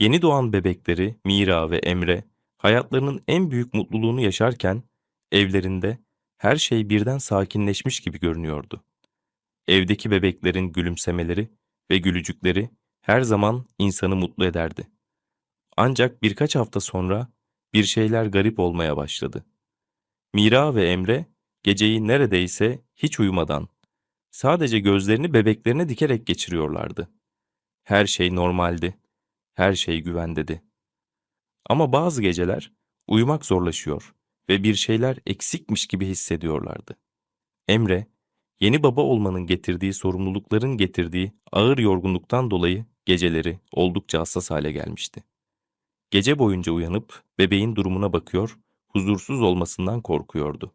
Yeni doğan bebekleri Mira ve Emre hayatlarının en büyük mutluluğunu yaşarken evlerinde her şey birden sakinleşmiş gibi görünüyordu. Evdeki bebeklerin gülümsemeleri ve gülücükleri her zaman insanı mutlu ederdi. Ancak birkaç hafta sonra bir şeyler garip olmaya başladı. Mira ve Emre geceyi neredeyse hiç uyumadan sadece gözlerini bebeklerine dikerek geçiriyorlardı. Her şey normaldi. Her şey güvendedir. Ama bazı geceler uyumak zorlaşıyor ve bir şeyler eksikmiş gibi hissediyorlardı. Emre, yeni baba olmanın getirdiği sorumlulukların getirdiği ağır yorgunluktan dolayı geceleri oldukça hassas hale gelmişti. Gece boyunca uyanıp bebeğin durumuna bakıyor, huzursuz olmasından korkuyordu.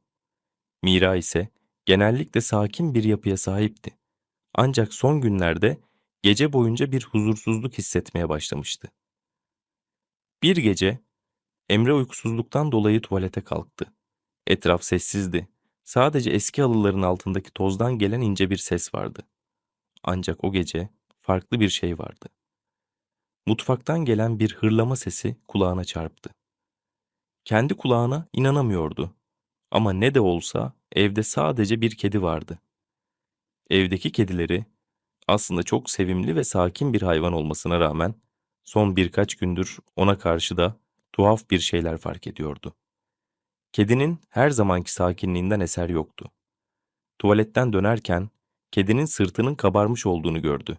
Mira ise genellikle sakin bir yapıya sahipti. Ancak son günlerde gece boyunca bir huzursuzluk hissetmeye başlamıştı. Bir gece Emre uykusuzluktan dolayı tuvalete kalktı. Etraf sessizdi. Sadece eski halıların altındaki tozdan gelen ince bir ses vardı. Ancak o gece farklı bir şey vardı. Mutfaktan gelen bir hırlama sesi kulağına çarptı. Kendi kulağına inanamıyordu. Ama ne de olsa evde sadece bir kedi vardı. Evdeki kedileri aslında çok sevimli ve sakin bir hayvan olmasına rağmen son birkaç gündür ona karşı da tuhaf bir şeyler fark ediyordu. Kedinin her zamanki sakinliğinden eser yoktu. Tuvaletten dönerken kedinin sırtının kabarmış olduğunu gördü.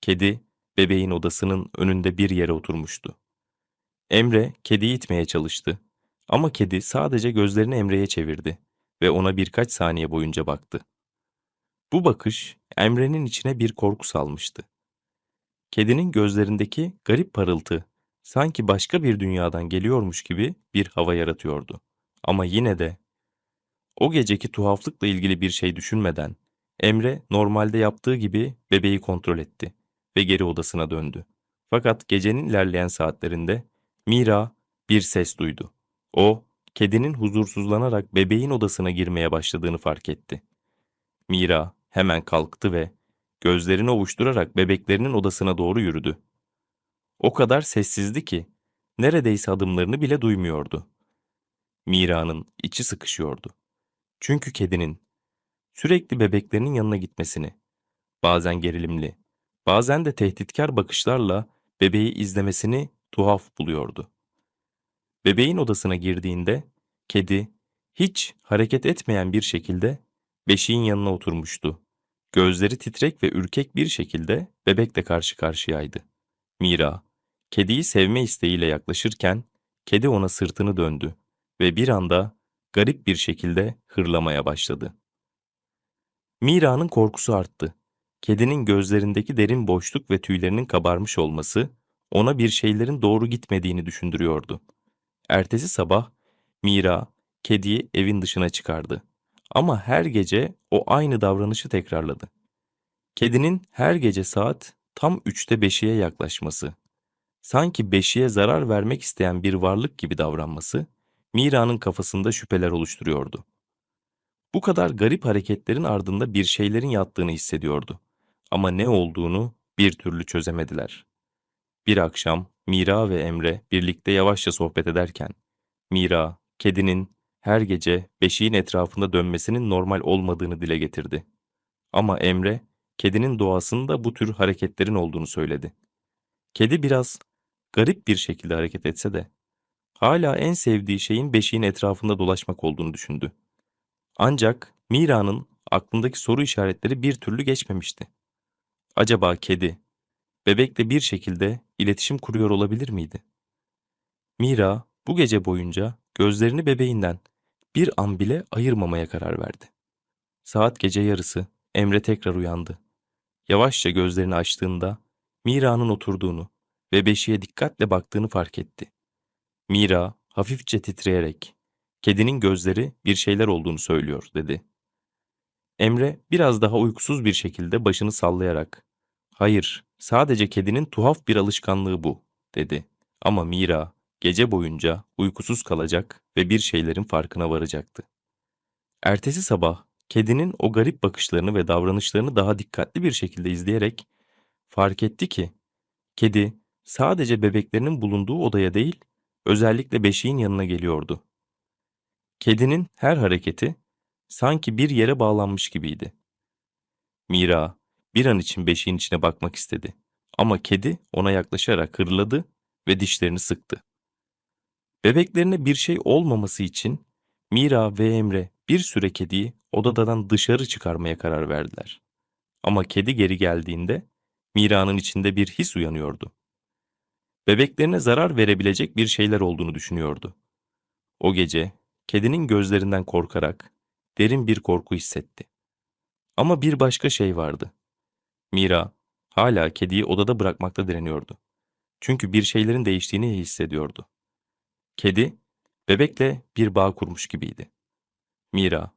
Kedi bebeğin odasının önünde bir yere oturmuştu. Emre kediyi itmeye çalıştı ama kedi sadece gözlerini Emre'ye çevirdi ve ona birkaç saniye boyunca baktı. Bu bakış Emre'nin içine bir korku salmıştı. Kedinin gözlerindeki garip parıltı sanki başka bir dünyadan geliyormuş gibi bir hava yaratıyordu. Ama yine de o geceki tuhaflıkla ilgili bir şey düşünmeden Emre normalde yaptığı gibi bebeği kontrol etti ve geri odasına döndü. Fakat gecenin ilerleyen saatlerinde Mira bir ses duydu. O, kedinin huzursuzlanarak bebeğin odasına girmeye başladığını fark etti. Mira hemen kalktı ve gözlerini ovuşturarak bebeklerinin odasına doğru yürüdü. O kadar sessizdi ki neredeyse adımlarını bile duymuyordu. Mira'nın içi sıkışıyordu. Çünkü kedinin sürekli bebeklerinin yanına gitmesini, bazen gerilimli, bazen de tehditkar bakışlarla bebeği izlemesini tuhaf buluyordu. Bebeğin odasına girdiğinde kedi hiç hareket etmeyen bir şekilde beşiğin yanına oturmuştu. Gözleri titrek ve ürkek bir şekilde bebekle karşı karşıyaydı. Mira, kediyi sevme isteğiyle yaklaşırken kedi ona sırtını döndü ve bir anda garip bir şekilde hırlamaya başladı. Mira'nın korkusu arttı. Kedinin gözlerindeki derin boşluk ve tüylerinin kabarmış olması ona bir şeylerin doğru gitmediğini düşündürüyordu. Ertesi sabah Mira kediyi evin dışına çıkardı. Ama her gece o aynı davranışı tekrarladı. Kedinin her gece saat tam üçte beşiğe yaklaşması, sanki beşiğe zarar vermek isteyen bir varlık gibi davranması, Mira'nın kafasında şüpheler oluşturuyordu. Bu kadar garip hareketlerin ardında bir şeylerin yattığını hissediyordu. Ama ne olduğunu bir türlü çözemediler. Bir akşam Mira ve Emre birlikte yavaşça sohbet ederken, Mira, kedinin her gece beşiğin etrafında dönmesinin normal olmadığını dile getirdi. Ama Emre, kedinin doğasında bu tür hareketlerin olduğunu söyledi. Kedi biraz garip bir şekilde hareket etse de, hala en sevdiği şeyin beşiğin etrafında dolaşmak olduğunu düşündü. Ancak Mira'nın aklındaki soru işaretleri bir türlü geçmemişti. Acaba kedi, bebekle bir şekilde iletişim kuruyor olabilir miydi? Mira bu gece boyunca gözlerini bebeğinden bir an bile ayırmamaya karar verdi. Saat gece yarısı Emre tekrar uyandı. Yavaşça gözlerini açtığında Mira'nın oturduğunu ve beşiğe dikkatle baktığını fark etti. Mira hafifçe titreyerek kedinin gözleri bir şeyler olduğunu söylüyor dedi. Emre biraz daha uykusuz bir şekilde başını sallayarak hayır sadece kedinin tuhaf bir alışkanlığı bu dedi. Ama Mira gece boyunca uykusuz kalacak ve bir şeylerin farkına varacaktı. Ertesi sabah kedinin o garip bakışlarını ve davranışlarını daha dikkatli bir şekilde izleyerek fark etti ki kedi sadece bebeklerinin bulunduğu odaya değil, özellikle beşiğin yanına geliyordu. Kedinin her hareketi sanki bir yere bağlanmış gibiydi. Mira bir an için beşiğin içine bakmak istedi. Ama kedi ona yaklaşarak hırladı ve dişlerini sıktı. Bebeklerine bir şey olmaması için Mira ve Emre bir süre kediyi odadan dışarı çıkarmaya karar verdiler. Ama kedi geri geldiğinde Mira'nın içinde bir his uyanıyordu. Bebeklerine zarar verebilecek bir şeyler olduğunu düşünüyordu. O gece kedinin gözlerinden korkarak derin bir korku hissetti. Ama bir başka şey vardı. Mira hala kediyi odada bırakmakta direniyordu. Çünkü bir şeylerin değiştiğini hissediyordu. Kedi bebekle bir bağ kurmuş gibiydi. Mira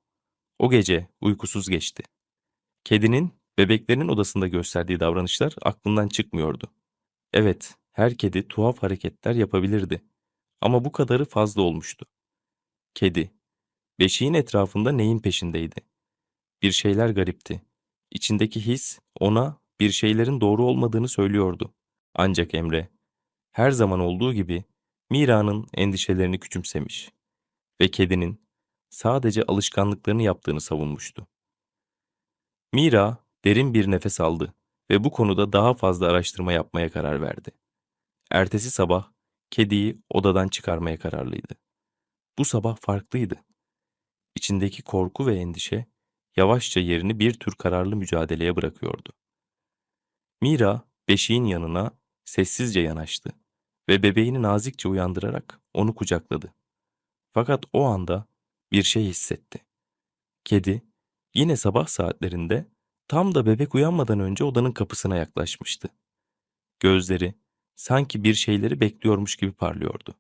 o gece uykusuz geçti. Kedinin bebeklerinin odasında gösterdiği davranışlar aklından çıkmıyordu. Evet, her kedi tuhaf hareketler yapabilirdi. Ama bu kadarı fazla olmuştu. Kedi, beşiğin etrafında neyin peşindeydi? Bir şeyler garipti. İçindeki his ona bir şeylerin doğru olmadığını söylüyordu. Ancak Emre, her zaman olduğu gibi Mira'nın endişelerini küçümsemiş ve kedinin sadece alışkanlıklarını yaptığını savunmuştu. Mira derin bir nefes aldı ve bu konuda daha fazla araştırma yapmaya karar verdi. Ertesi sabah kediyi odadan çıkarmaya kararlıydı. Bu sabah farklıydı. İçindeki korku ve endişe yavaşça yerini bir tür kararlı mücadeleye bırakıyordu. Mira beşiğin yanına sessizce yanaştı ve bebeğini nazikçe uyandırarak onu kucakladı. Fakat o anda bir şey hissetti. Kedi yine sabah saatlerinde tam da bebek uyanmadan önce odanın kapısına yaklaşmıştı. Gözleri sanki bir şeyleri bekliyormuş gibi parlıyordu.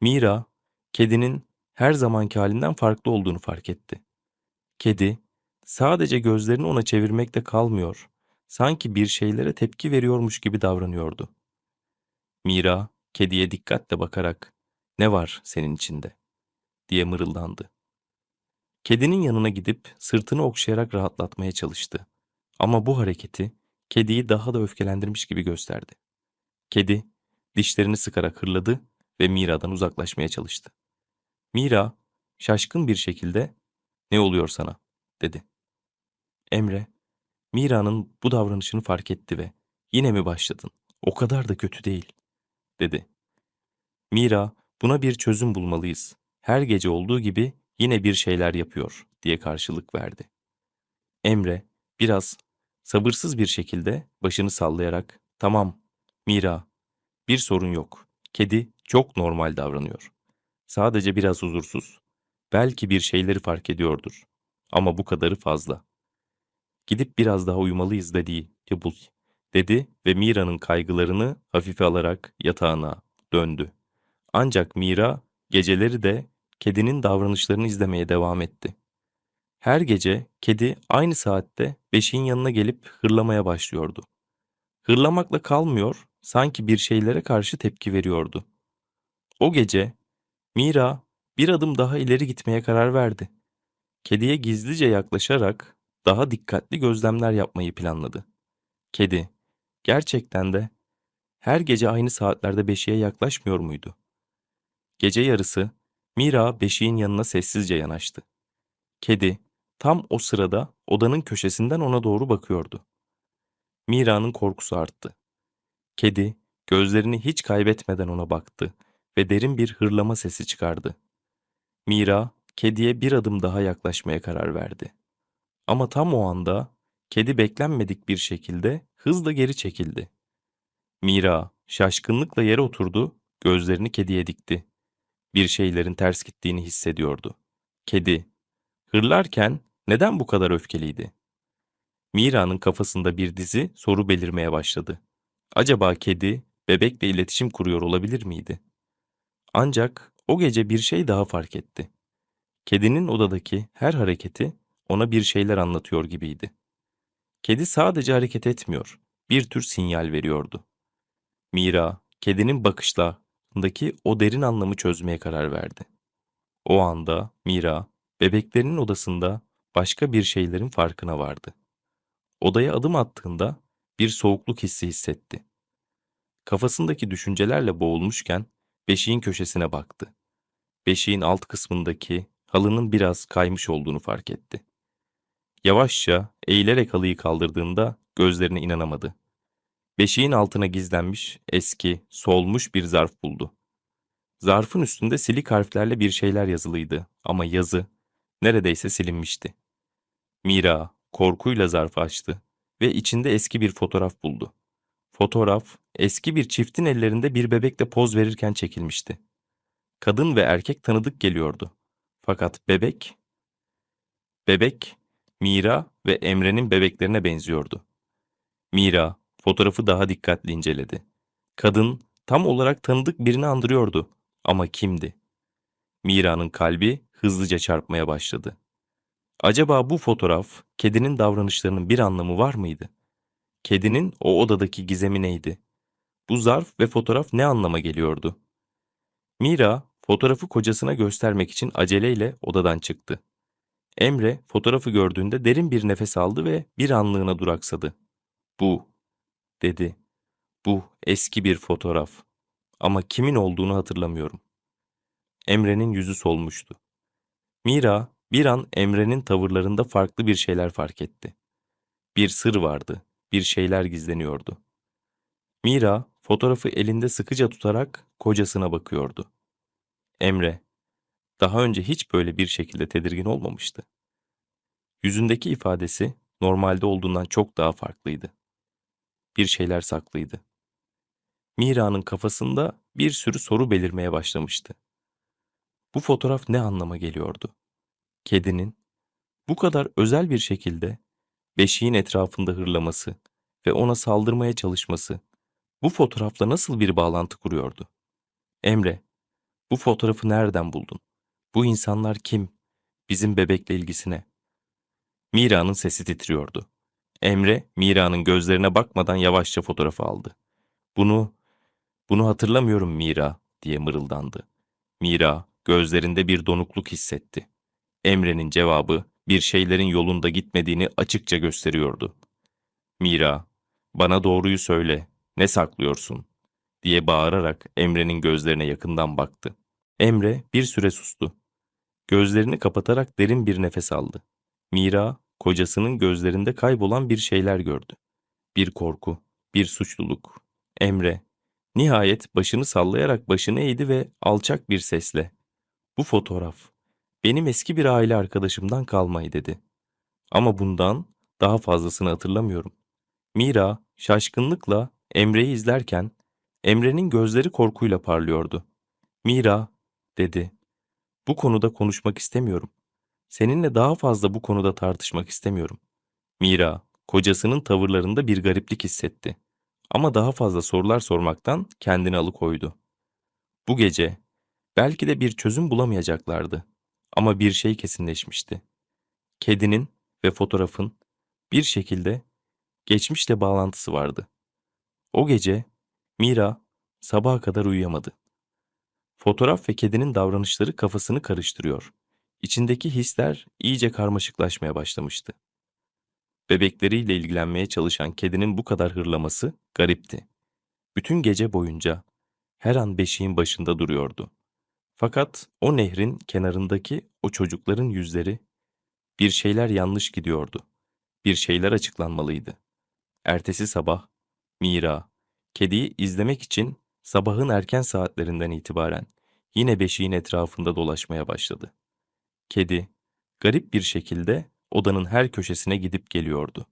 Mira, kedinin her zamanki halinden farklı olduğunu fark etti. Kedi sadece gözlerini ona çevirmekte kalmıyor, sanki bir şeylere tepki veriyormuş gibi davranıyordu. Mira kediye dikkatle bakarak "Ne var senin içinde?" diye mırıldandı. Kedinin yanına gidip sırtını okşayarak rahatlatmaya çalıştı. Ama bu hareketi kediyi daha da öfkelendirmiş gibi gösterdi. Kedi dişlerini sıkarak hırladı ve Mira'dan uzaklaşmaya çalıştı. Mira şaşkın bir şekilde "Ne oluyor sana?" dedi. Emre Mira'nın bu davranışını fark etti ve "Yine mi başladın? O kadar da kötü değil." Dedi. Mira buna bir çözüm bulmalıyız. Her gece olduğu gibi yine bir şeyler yapıyor diye karşılık verdi. Emre biraz sabırsız bir şekilde başını sallayarak tamam Mira bir sorun yok. Kedi çok normal davranıyor. Sadece biraz huzursuz. Belki bir şeyleri fark ediyordur. Ama bu kadarı fazla. Gidip biraz daha uyumalıyız dedi Tibul, dedi ve Mira'nın kaygılarını hafife alarak yatağına döndü. Ancak Mira geceleri de kedinin davranışlarını izlemeye devam etti. Her gece kedi aynı saatte beşiğin yanına gelip hırlamaya başlıyordu. Hırlamakla kalmıyor, sanki bir şeylere karşı tepki veriyordu. O gece Mira bir adım daha ileri gitmeye karar verdi. Kediye gizlice yaklaşarak daha dikkatli gözlemler yapmayı planladı. Kedi gerçekten de her gece aynı saatlerde beşiğe yaklaşmıyor muydu? Gece yarısı Mira beşiğin yanına sessizce yanaştı. Kedi tam o sırada odanın köşesinden ona doğru bakıyordu. Mira'nın korkusu arttı. Kedi gözlerini hiç kaybetmeden ona baktı ve derin bir hırlama sesi çıkardı. Mira kediye bir adım daha yaklaşmaya karar verdi. Ama tam o anda kedi beklenmedik bir şekilde hızla geri çekildi. Mira şaşkınlıkla yere oturdu, gözlerini kediye dikti. Bir şeylerin ters gittiğini hissediyordu. Kedi, hırlarken neden bu kadar öfkeliydi? Mira'nın kafasında bir dizi soru belirmeye başladı. Acaba kedi bebekle iletişim kuruyor olabilir miydi? Ancak o gece bir şey daha fark etti. Kedinin odadaki her hareketi ona bir şeyler anlatıyor gibiydi. Kedi sadece hareket etmiyor, bir tür sinyal veriyordu. Mira, kedinin bakışlarındaki o derin anlamı çözmeye karar verdi. O anda Mira, bebeklerinin odasında başka bir şeylerin farkına vardı. Odaya adım attığında bir soğukluk hissi hissetti. kafasındaki düşüncelerle boğulmuşken beşiğin köşesine baktı. Beşiğin alt kısmındaki halının biraz kaymış olduğunu fark etti. Yavaşça eğilerek halıyı kaldırdığında gözlerine inanamadı. Beşiğin altına gizlenmiş, eski, solmuş bir zarf buldu. Zarfın üstünde silik harflerle bir şeyler yazılıydı ama yazı neredeyse silinmişti. Mira korkuyla zarfı açtı ve içinde eski bir fotoğraf buldu. Fotoğraf eski bir çiftin ellerinde bir bebekle poz verirken çekilmişti. Kadın ve erkek tanıdık geliyordu. Fakat bebek bebek Mira ve Emre'nin bebeklerine benziyordu. Mira fotoğrafı daha dikkatli inceledi. Kadın tam olarak tanıdık birini andırıyordu ama kimdi? Mira'nın kalbi hızlıca çarpmaya başladı. Acaba bu fotoğraf kedinin davranışlarının bir anlamı var mıydı? Kedinin o odadaki gizemi neydi? Bu zarf ve fotoğraf ne anlama geliyordu? Mira fotoğrafı kocasına göstermek için aceleyle odadan çıktı. Emre fotoğrafı gördüğünde derin bir nefes aldı ve bir anlığına duraksadı. Bu, dedi. Bu eski bir fotoğraf. Ama kimin olduğunu hatırlamıyorum. Emre'nin yüzü solmuştu. Mira bir an Emre'nin tavırlarında farklı bir şeyler fark etti. Bir sır vardı, bir şeyler gizleniyordu. Mira fotoğrafı elinde sıkıca tutarak kocasına bakıyordu. Emre, daha önce hiç böyle bir şekilde tedirgin olmamıştı. Yüzündeki ifadesi normalde olduğundan çok daha farklıydı. Bir şeyler saklıydı. Mira'nın kafasında bir sürü soru belirmeye başlamıştı. Bu fotoğraf ne anlama geliyordu? Kedinin bu kadar özel bir şekilde beşiğin etrafında hırlaması ve ona saldırmaya çalışması bu fotoğrafla nasıl bir bağlantı kuruyordu? Emre, bu fotoğrafı nereden buldun? Bu insanlar kim? Bizim bebekle ilgisine. Mira'nın sesi titriyordu. Emre, Mira'nın gözlerine bakmadan yavaşça fotoğrafı aldı. Bunu, bunu hatırlamıyorum Mira diye mırıldandı. Mira, gözlerinde bir donukluk hissetti. Emre'nin cevabı bir şeylerin yolunda gitmediğini açıkça gösteriyordu. Mira, bana doğruyu söyle, ne saklıyorsun? diye bağırarak Emre'nin gözlerine yakından baktı. Emre bir süre sustu. Gözlerini kapatarak derin bir nefes aldı. Mira, kocasının gözlerinde kaybolan bir şeyler gördü. Bir korku, bir suçluluk. Emre, nihayet başını sallayarak başını eğdi ve alçak bir sesle, ''Bu fotoğraf, benim eski bir aile arkadaşımdan kalmayı.'' dedi. Ama bundan daha fazlasını hatırlamıyorum. Mira, şaşkınlıkla Emre'yi izlerken, Emre'nin gözleri korkuyla parlıyordu. Mira, dedi. Bu konuda konuşmak istemiyorum. Seninle daha fazla bu konuda tartışmak istemiyorum. Mira, kocasının tavırlarında bir gariplik hissetti. Ama daha fazla sorular sormaktan kendini alıkoydu. Bu gece belki de bir çözüm bulamayacaklardı. Ama bir şey kesinleşmişti. Kedinin ve fotoğrafın bir şekilde geçmişle bağlantısı vardı. O gece Mira sabaha kadar uyuyamadı. Fotoğraf ve kedinin davranışları kafasını karıştırıyor. İçindeki hisler iyice karmaşıklaşmaya başlamıştı. Bebekleriyle ilgilenmeye çalışan kedinin bu kadar hırlaması garipti. Bütün gece boyunca her an beşiğin başında duruyordu. Fakat o nehrin kenarındaki o çocukların yüzleri bir şeyler yanlış gidiyordu. Bir şeyler açıklanmalıydı. Ertesi sabah Mira, kediyi izlemek için sabahın erken saatlerinden itibaren yine beşiğin etrafında dolaşmaya başladı. Kedi, garip bir şekilde odanın her köşesine gidip geliyordu.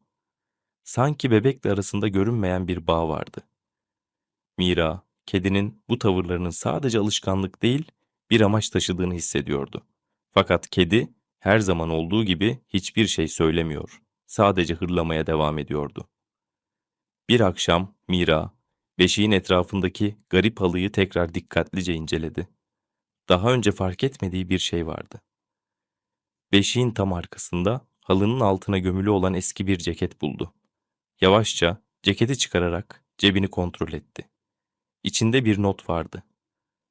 Sanki bebekle arasında görünmeyen bir bağ vardı. Mira, kedinin bu tavırlarının sadece alışkanlık değil, bir amaç taşıdığını hissediyordu. Fakat kedi, her zaman olduğu gibi hiçbir şey söylemiyor, sadece hırlamaya devam ediyordu. Bir akşam Mira, beşiğin etrafındaki garip halıyı tekrar dikkatlice inceledi. Daha önce fark etmediği bir şey vardı. Beşiğin tam arkasında halının altına gömülü olan eski bir ceket buldu. Yavaşça ceketi çıkararak cebini kontrol etti. İçinde bir not vardı.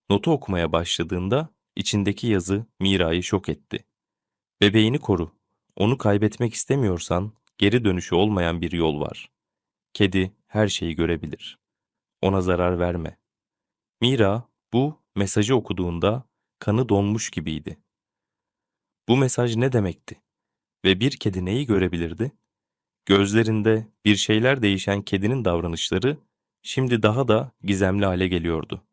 Notu okumaya başladığında içindeki yazı Mira'yı şok etti. Bebeğini koru. Onu kaybetmek istemiyorsan geri dönüşü olmayan bir yol var. Kedi her şeyi görebilir. Ona zarar verme. Mira bu mesajı okuduğunda kanı donmuş gibiydi. Bu mesaj ne demekti? Ve bir kedi neyi görebilirdi? Gözlerinde bir şeyler değişen kedinin davranışları şimdi daha da gizemli hale geliyordu.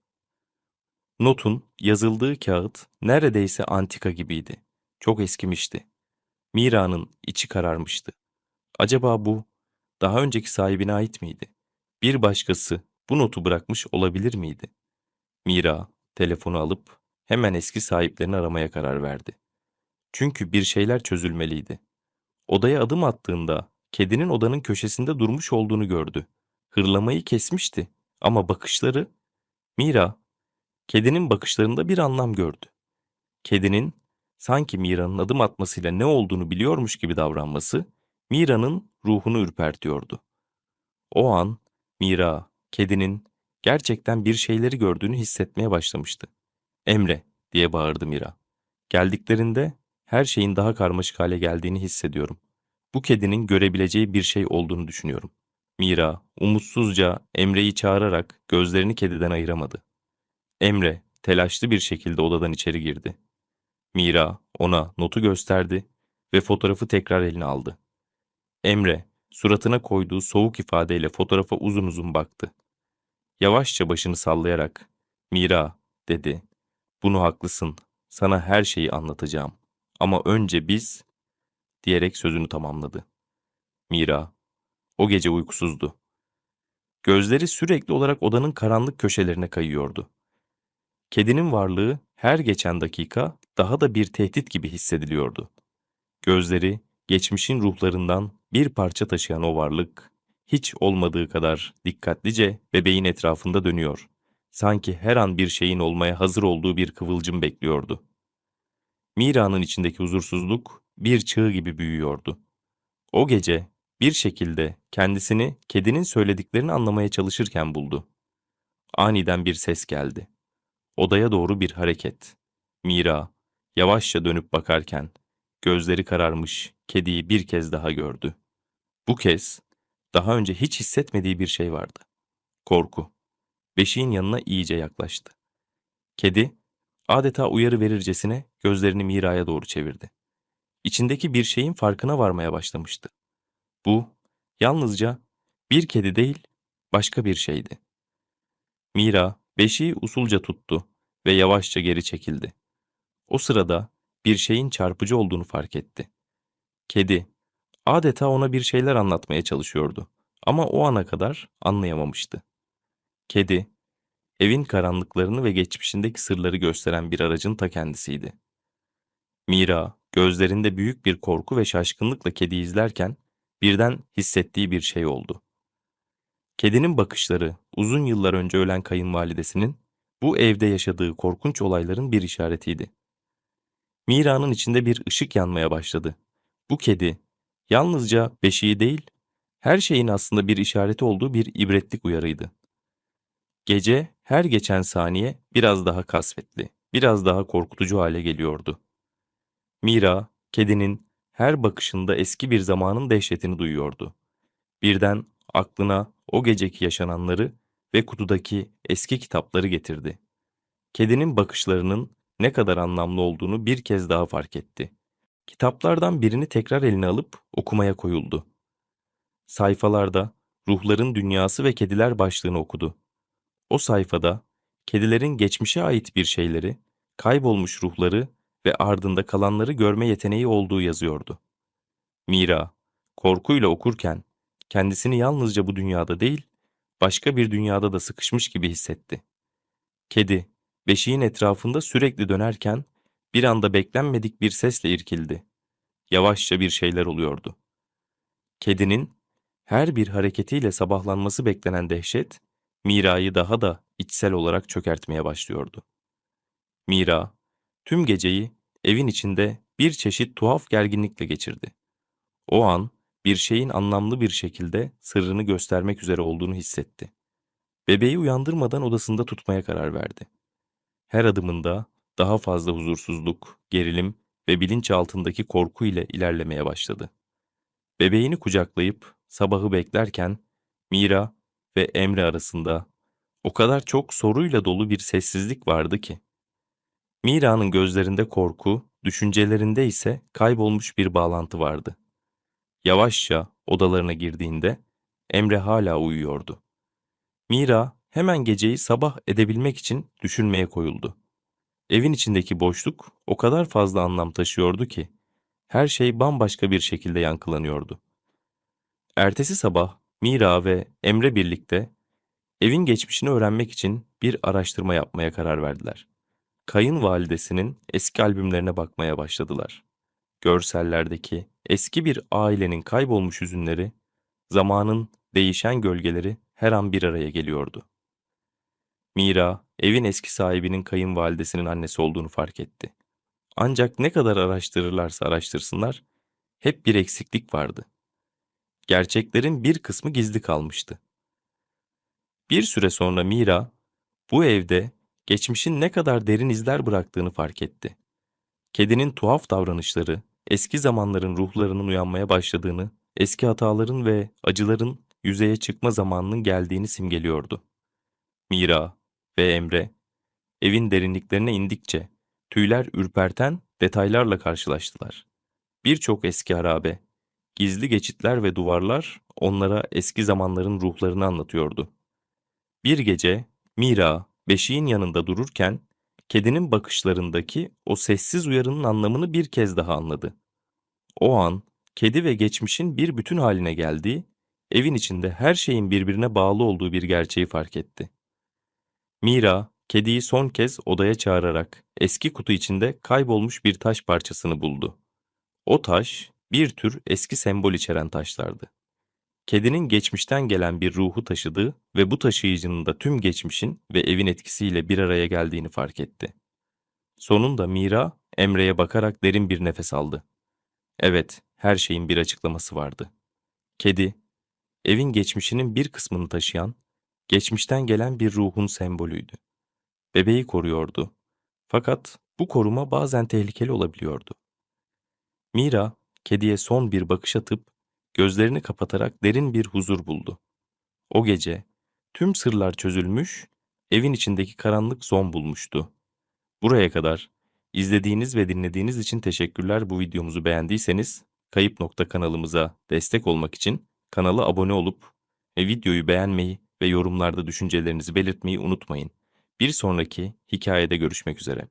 Notun yazıldığı kağıt neredeyse antika gibiydi. Çok eskimişti. Mira'nın içi kararmıştı. Acaba bu daha önceki sahibine ait miydi? Bir başkası bu notu bırakmış olabilir miydi? Mira telefonu alıp hemen eski sahiplerini aramaya karar verdi. Çünkü bir şeyler çözülmeliydi. Odaya adım attığında kedinin odanın köşesinde durmuş olduğunu gördü. Hırlamayı kesmişti ama bakışları... Mira, kedinin bakışlarında bir anlam gördü. Kedinin sanki Mira'nın adım atmasıyla ne olduğunu biliyormuş gibi davranması Mira'nın ruhunu ürpertiyordu. O an Mira, kedinin gerçekten bir şeyleri gördüğünü hissetmeye başlamıştı. Emre diye bağırdı Mira. Geldiklerinde her şeyin daha karmaşık hale geldiğini hissediyorum. Bu kedinin görebileceği bir şey olduğunu düşünüyorum. Mira umutsuzca Emre'yi çağırarak gözlerini kediden ayıramadı. Emre telaşlı bir şekilde odadan içeri girdi. Mira ona notu gösterdi ve fotoğrafı tekrar eline aldı. Emre suratına koyduğu soğuk ifadeyle fotoğrafa uzun uzun baktı. Yavaşça başını sallayarak "Mira," dedi. "Bunu haklısın. Sana her şeyi anlatacağım. Ama önce biz..." diyerek sözünü tamamladı. Mira o gece uykusuzdu. Gözleri sürekli olarak odanın karanlık köşelerine kayıyordu. Kedinin varlığı her geçen dakika daha da bir tehdit gibi hissediliyordu. Gözleri geçmişin ruhlarından bir parça taşıyan o varlık hiç olmadığı kadar dikkatlice bebeğin etrafında dönüyor. Sanki her an bir şeyin olmaya hazır olduğu bir kıvılcım bekliyordu. Mira'nın içindeki huzursuzluk bir çığ gibi büyüyordu. O gece bir şekilde kendisini kedinin söylediklerini anlamaya çalışırken buldu. Aniden bir ses geldi. Odaya doğru bir hareket. Mira yavaşça dönüp bakarken gözleri kararmış kediyi bir kez daha gördü. Bu kez daha önce hiç hissetmediği bir şey vardı. Korku. Beşiğin yanına iyice yaklaştı. Kedi adeta uyarı verircesine gözlerini Mira'ya doğru çevirdi. İçindeki bir şeyin farkına varmaya başlamıştı. Bu yalnızca bir kedi değil, başka bir şeydi. Mira beşiği usulca tuttu ve yavaşça geri çekildi. O sırada bir şeyin çarpıcı olduğunu fark etti. Kedi adeta ona bir şeyler anlatmaya çalışıyordu ama o ana kadar anlayamamıştı. Kedi, evin karanlıklarını ve geçmişindeki sırları gösteren bir aracın ta kendisiydi. Mira, gözlerinde büyük bir korku ve şaşkınlıkla kedi izlerken birden hissettiği bir şey oldu. Kedinin bakışları uzun yıllar önce ölen kayınvalidesinin bu evde yaşadığı korkunç olayların bir işaretiydi. Mira'nın içinde bir ışık yanmaya başladı. Bu kedi yalnızca beşiği değil, her şeyin aslında bir işareti olduğu bir ibretlik uyarıydı. Gece her geçen saniye biraz daha kasvetli, biraz daha korkutucu hale geliyordu. Mira, kedinin her bakışında eski bir zamanın dehşetini duyuyordu. Birden aklına o geceki yaşananları ve kutudaki eski kitapları getirdi. Kedinin bakışlarının ne kadar anlamlı olduğunu bir kez daha fark etti. Kitaplardan birini tekrar eline alıp okumaya koyuldu. Sayfalarda ruhların dünyası ve kediler başlığını okudu. O sayfada kedilerin geçmişe ait bir şeyleri, kaybolmuş ruhları ve ardında kalanları görme yeteneği olduğu yazıyordu. Mira, korkuyla okurken kendisini yalnızca bu dünyada değil, başka bir dünyada da sıkışmış gibi hissetti. Kedi, beşiğin etrafında sürekli dönerken bir anda beklenmedik bir sesle irkildi. Yavaşça bir şeyler oluyordu. Kedinin her bir hareketiyle sabahlanması beklenen dehşet, Mira'yı daha da içsel olarak çökertmeye başlıyordu. Mira, tüm geceyi evin içinde bir çeşit tuhaf gerginlikle geçirdi. O an bir şeyin anlamlı bir şekilde sırrını göstermek üzere olduğunu hissetti. Bebeği uyandırmadan odasında tutmaya karar verdi. Her adımında daha fazla huzursuzluk, gerilim ve bilinç altındaki korku ile ilerlemeye başladı. Bebeğini kucaklayıp sabahı beklerken Mira ve Emre arasında O kadar çok soruyla dolu bir sessizlik vardı ki. Mira'nın gözlerinde korku, düşüncelerinde ise kaybolmuş bir bağlantı vardı. Yavaşça odalarına girdiğinde Emre hala uyuyordu. Mira hemen geceyi sabah edebilmek için düşünmeye koyuldu. Evin içindeki boşluk o kadar fazla anlam taşıyordu ki her şey bambaşka bir şekilde yankılanıyordu. Ertesi sabah Mira ve Emre birlikte evin geçmişini öğrenmek için bir araştırma yapmaya karar verdiler. Kayınvalidesinin eski albümlerine bakmaya başladılar. Görsellerdeki eski bir ailenin kaybolmuş hüzünleri, zamanın değişen gölgeleri her an bir araya geliyordu. Mira, evin eski sahibinin kayınvalidesinin annesi olduğunu fark etti. Ancak ne kadar araştırırlarsa araştırsınlar, hep bir eksiklik vardı. Gerçeklerin bir kısmı gizli kalmıştı. Bir süre sonra Mira, bu evde geçmişin ne kadar derin izler bıraktığını fark etti. Kedinin tuhaf davranışları, eski zamanların ruhlarının uyanmaya başladığını, eski hataların ve acıların yüzeye çıkma zamanının geldiğini simgeliyordu. Mira ve Emre, evin derinliklerine indikçe tüyler ürperten detaylarla karşılaştılar. Birçok eski harabe, gizli geçitler ve duvarlar onlara eski zamanların ruhlarını anlatıyordu. Bir gece Mira beşiğin yanında dururken kedinin bakışlarındaki o sessiz uyarının anlamını bir kez daha anladı. O an kedi ve geçmişin bir bütün haline geldiği, evin içinde her şeyin birbirine bağlı olduğu bir gerçeği fark etti. Mira, kediyi son kez odaya çağırarak eski kutu içinde kaybolmuş bir taş parçasını buldu. O taş, bir tür eski sembol içeren taşlardı. Kedinin geçmişten gelen bir ruhu taşıdığı ve bu taşıyıcının da tüm geçmişin ve evin etkisiyle bir araya geldiğini fark etti. Sonunda Mira, Emre'ye bakarak derin bir nefes aldı. Evet, her şeyin bir açıklaması vardı. Kedi, evin geçmişinin bir kısmını taşıyan, geçmişten gelen bir ruhun sembolüydü. Bebeği koruyordu. Fakat bu koruma bazen tehlikeli olabiliyordu. Mira, kediye son bir bakış atıp gözlerini kapatarak derin bir huzur buldu. O gece tüm sırlar çözülmüş, evin içindeki karanlık son bulmuştu. Buraya kadar izlediğiniz ve dinlediğiniz için teşekkürler. Bu videomuzu beğendiyseniz Kayıp Nokta kanalımıza destek olmak için kanala abone olup ve videoyu beğenmeyi ve yorumlarda düşüncelerinizi belirtmeyi unutmayın. Bir sonraki hikayede görüşmek üzere.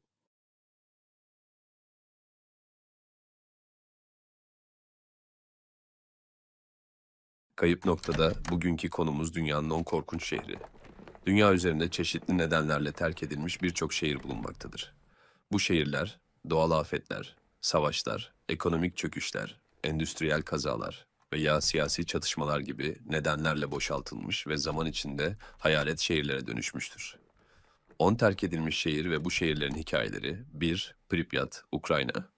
Kayıp noktada bugünkü konumuz dünyanın on korkunç şehri. Dünya üzerinde çeşitli nedenlerle terk edilmiş birçok şehir bulunmaktadır. Bu şehirler doğal afetler, savaşlar, ekonomik çöküşler, endüstriyel kazalar veya siyasi çatışmalar gibi nedenlerle boşaltılmış ve zaman içinde hayalet şehirlere dönüşmüştür. 10 terk edilmiş şehir ve bu şehirlerin hikayeleri 1. Pripyat, Ukrayna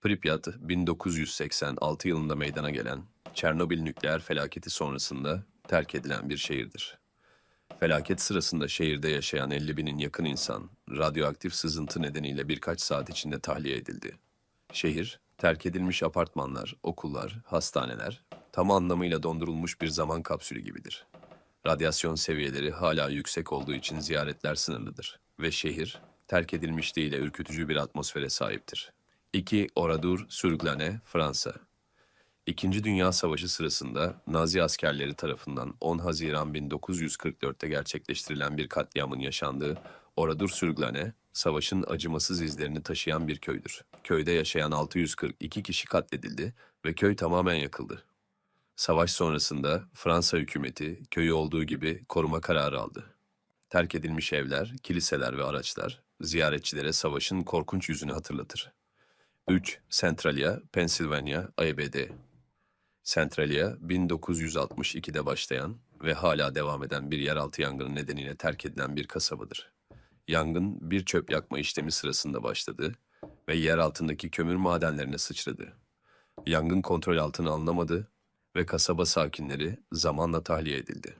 Pripyat, 1986 yılında meydana gelen Çernobil nükleer felaketi sonrasında terk edilen bir şehirdir. Felaket sırasında şehirde yaşayan 50 binin yakın insan radyoaktif sızıntı nedeniyle birkaç saat içinde tahliye edildi. Şehir, terk edilmiş apartmanlar, okullar, hastaneler tam anlamıyla dondurulmuş bir zaman kapsülü gibidir. Radyasyon seviyeleri hala yüksek olduğu için ziyaretler sınırlıdır ve şehir terk edilmişliğiyle ürkütücü bir atmosfere sahiptir. 2. Oradur, Sürglane, Fransa İkinci Dünya Savaşı sırasında Nazi askerleri tarafından 10 Haziran 1944'te gerçekleştirilen bir katliamın yaşandığı Oradur Sürglane, savaşın acımasız izlerini taşıyan bir köydür. Köyde yaşayan 642 kişi katledildi ve köy tamamen yakıldı. Savaş sonrasında Fransa hükümeti köyü olduğu gibi koruma kararı aldı. Terk edilmiş evler, kiliseler ve araçlar ziyaretçilere savaşın korkunç yüzünü hatırlatır. 3. Centralia, Pennsylvania, ABD Centralia 1962'de başlayan ve hala devam eden bir yeraltı yangını nedeniyle terk edilen bir kasabadır. Yangın bir çöp yakma işlemi sırasında başladı ve yer altındaki kömür madenlerine sıçradı. Yangın kontrol altına alınamadı ve kasaba sakinleri zamanla tahliye edildi.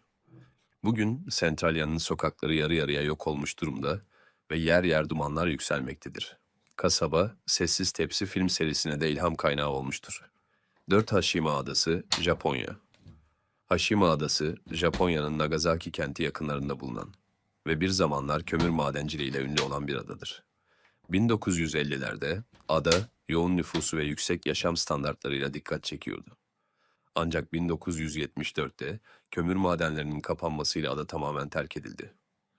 Bugün Centralia'nın sokakları yarı yarıya yok olmuş durumda ve yer yer dumanlar yükselmektedir. Kasaba, Sessiz Tepsi film serisine de ilham kaynağı olmuştur. 4 Hashima Adası, Japonya Hashima Adası, Japonya'nın Nagasaki kenti yakınlarında bulunan, ve bir zamanlar kömür madenciliğiyle ünlü olan bir adadır. 1950'lerde ada yoğun nüfusu ve yüksek yaşam standartlarıyla dikkat çekiyordu. Ancak 1974'te kömür madenlerinin kapanmasıyla ada tamamen terk edildi.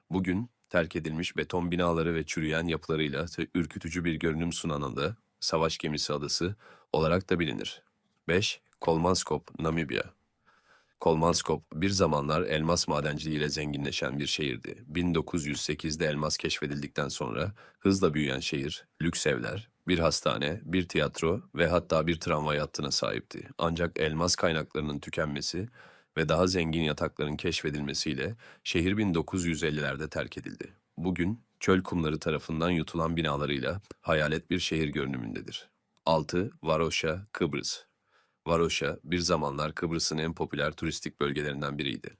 Bugün terk edilmiş beton binaları ve çürüyen yapılarıyla ürkütücü bir görünüm sunan ada, Savaş Gemisi Adası olarak da bilinir. 5. Kolmanskop, Namibya Kolmanskop bir zamanlar elmas madenciliğiyle zenginleşen bir şehirdi. 1908'de elmas keşfedildikten sonra hızla büyüyen şehir, lüks evler, bir hastane, bir tiyatro ve hatta bir tramvay hattına sahipti. Ancak elmas kaynaklarının tükenmesi ve daha zengin yatakların keşfedilmesiyle şehir 1950'lerde terk edildi. Bugün çöl kumları tarafından yutulan binalarıyla hayalet bir şehir görünümündedir. 6. Varoşa, Kıbrıs Varoşa bir zamanlar Kıbrıs'ın en popüler turistik bölgelerinden biriydi.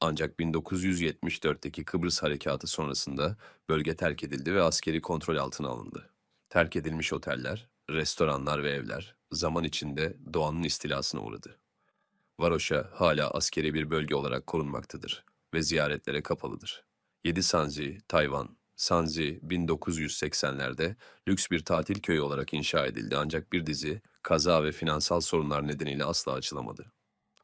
Ancak 1974'teki Kıbrıs harekatı sonrasında bölge terk edildi ve askeri kontrol altına alındı. Terk edilmiş oteller, restoranlar ve evler zaman içinde doğanın istilasına uğradı. Varoşa hala askeri bir bölge olarak korunmaktadır ve ziyaretlere kapalıdır. 7 Sanzi, Tayvan Sanzi 1980'lerde lüks bir tatil köyü olarak inşa edildi ancak bir dizi kaza ve finansal sorunlar nedeniyle asla açılamadı.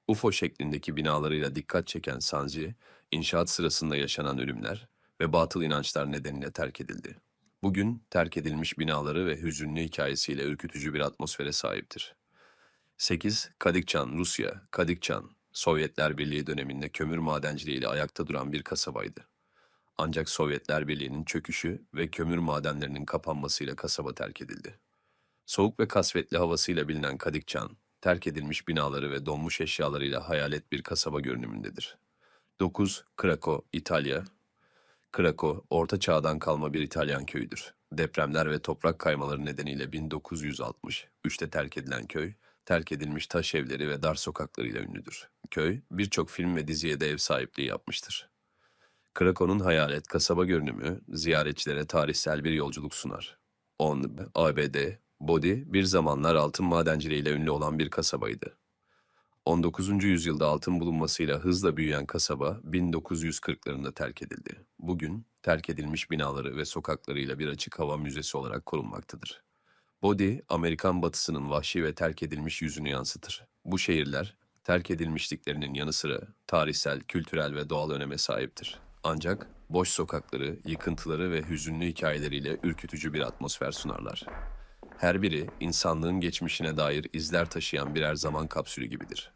UFO şeklindeki binalarıyla dikkat çeken Sanzi, inşaat sırasında yaşanan ölümler ve batıl inançlar nedeniyle terk edildi. Bugün terk edilmiş binaları ve hüzünlü hikayesiyle ürkütücü bir atmosfere sahiptir. 8. Kadikçan, Rusya. Kadikçan, Sovyetler Birliği döneminde kömür madenciliğiyle ayakta duran bir kasabaydı. Ancak Sovyetler Birliği'nin çöküşü ve kömür madenlerinin kapanmasıyla kasaba terk edildi. Soğuk ve kasvetli havasıyla bilinen Kadikçan, terk edilmiş binaları ve donmuş eşyalarıyla hayalet bir kasaba görünümündedir. 9. Krakow, İtalya. Krakow, Orta Çağ'dan kalma bir İtalyan köyüdür. Depremler ve toprak kaymaları nedeniyle 1963'te terk edilen köy, terk edilmiş taş evleri ve dar sokaklarıyla ünlüdür. Köy, birçok film ve diziye de ev sahipliği yapmıştır. Krakow'un hayalet kasaba görünümü ziyaretçilere tarihsel bir yolculuk sunar. 10. ABD, Body bir zamanlar altın madenciliğiyle ünlü olan bir kasabaydı. 19. yüzyılda altın bulunmasıyla hızla büyüyen kasaba 1940'larında terk edildi. Bugün terk edilmiş binaları ve sokaklarıyla bir açık hava müzesi olarak korunmaktadır. Body, Amerikan batısının vahşi ve terk edilmiş yüzünü yansıtır. Bu şehirler, terk edilmişliklerinin yanı sıra tarihsel, kültürel ve doğal öneme sahiptir. Ancak boş sokakları, yıkıntıları ve hüzünlü hikayeleriyle ürkütücü bir atmosfer sunarlar. Her biri insanlığın geçmişine dair izler taşıyan birer zaman kapsülü gibidir.